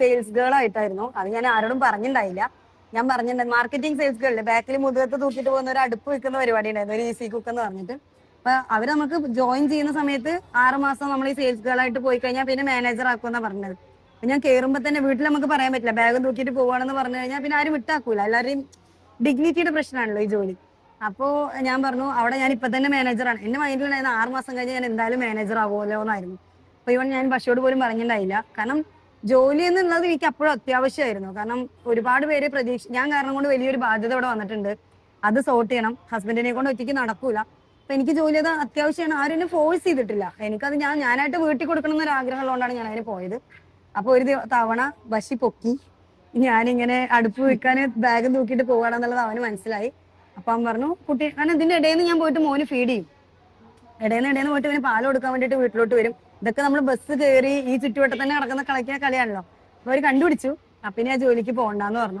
Sales girl ആയിട്ടായിരുന്നു. അത് ഞാൻ ആരോടും പറഞ്ഞിട്ടുണ്ടായില്ല ഞാൻ പറഞ്ഞിട്ടുണ്ട് മാർക്കറ്റിംഗ് സെയിൽസ് ഗേളിൽ ബാക്കിൽ മുതുകത്ത് തൂക്കിട്ട് പോകുന്ന ഒരു അടുപ്പ് വെക്കുന്ന പരിപാടി ഉണ്ടായിരുന്നു ഒരു ഈസി കുക്ക് എന്ന് പറഞ്ഞിട്ട്. അപ്പൊ അവർ നമുക്ക് ജോയിൻ ചെയ്യുന്ന സമയത്ത് ആറുമാസം നമ്മൾ ഈ സെയിൽസ് ഗേൾ ആയിട്ട് പോയി കഴിഞ്ഞാൽ പിന്നെ മാനേജർ ആക്കുമെന്നാണ് പറഞ്ഞത്. അപ്പൊ ഞാൻ കയറുമ്പോ തന്നെ വീട്ടിൽ നമുക്ക് പറയാൻ പറ്റില്ല ബാഗും തൂക്കിയിട്ട് പോവാണെന്ന് പറഞ്ഞു കഴിഞ്ഞാൽ പിന്നെ ആരും വിട്ടാക്കൂല. എല്ലാവരെയും ഡിഗ്നിറ്റിയുടെ പ്രശ്നമാണല്ലോ ഈ ജോലി. അപ്പോ ഞാൻ പറഞ്ഞു അവിടെ ഞാൻ ഇപ്പൊ തന്നെ മാനേജറാണ് എന്റെ മൈൻഡിലുണ്ടായിരുന്ന ആറ് മാസം കഴിഞ്ഞ് ഞാൻ എന്തായാലും മാനേജർ ആവുമല്ലോ എന്നായിരുന്നു അപ്പൊ ഇവൻ ഞാൻ ബഷോട് പോലും പറഞ്ഞിട്ടുണ്ടായില്ല കാരണം ജോലി എന്നുള്ളത് എനിക്ക് അപ്പോഴും അത്യാവശ്യമായിരുന്നു. കാരണം ഒരുപാട് പേര് പ്രതീക്ഷ ഞാൻ കാരണം കൊണ്ട് വലിയൊരു ബാധ്യത ഇവിടെ വന്നിട്ടുണ്ട്. അത് സോർട്ട് ചെയ്യണം. ഹസ്ബൻഡിനെ കൊണ്ട് ഒറ്റയ്ക്ക് നടക്കൂല. അപ്പൊ എനിക്ക് ജോലി അത് അത്യാവശ്യമാണ്. ആരും എന്നെ ഫോഴ്സ് ചെയ്തിട്ടില്ല. എനിക്കത് ഞാൻ ഞാനായിട്ട് വീട്ടിൽ കൊടുക്കണം എന്നൊരു ആഗ്രഹം ഉള്ളതുകൊണ്ടാണ് ഞാൻ അതിന് പോയത്. അപ്പൊ ഒരു തവണ ബഷി പൊക്കി. ഞാനിങ്ങനെ അടുപ്പ് വെക്കാൻ ബാഗ് തൂക്കിയിട്ട് പോവാണെന്നുള്ളത് അവന് മനസ്സിലായി. അപ്പൊ അവൻ പറഞ്ഞു കുട്ടി കാരണം ഇതിന്റെ ഇടയിൽ നിന്ന് ഞാൻ പോയിട്ട് മോന് ഫീഡ് ചെയ്യും. ഇടയിൽ നിന്ന് ഇടയിൽ നിന്ന് പോയിട്ട് ഇവന് പാൽ കൊടുക്കാൻ വേണ്ടിയിട്ട് വീട്ടിലോട്ട് വരും. ഇതൊക്കെ നമ്മൾ ബസ് കയറി ഈ ചുറ്റുവട്ടത്തന്നെ നടക്കുന്ന കളിക്കുന്ന കളിയാണല്ലോ. അപ്പൊ അവർ കണ്ടുപിടിച്ചു. അപ്പൊ ഇനി ആ ജോലിക്ക് പോകണ്ടെന്ന് പറഞ്ഞു.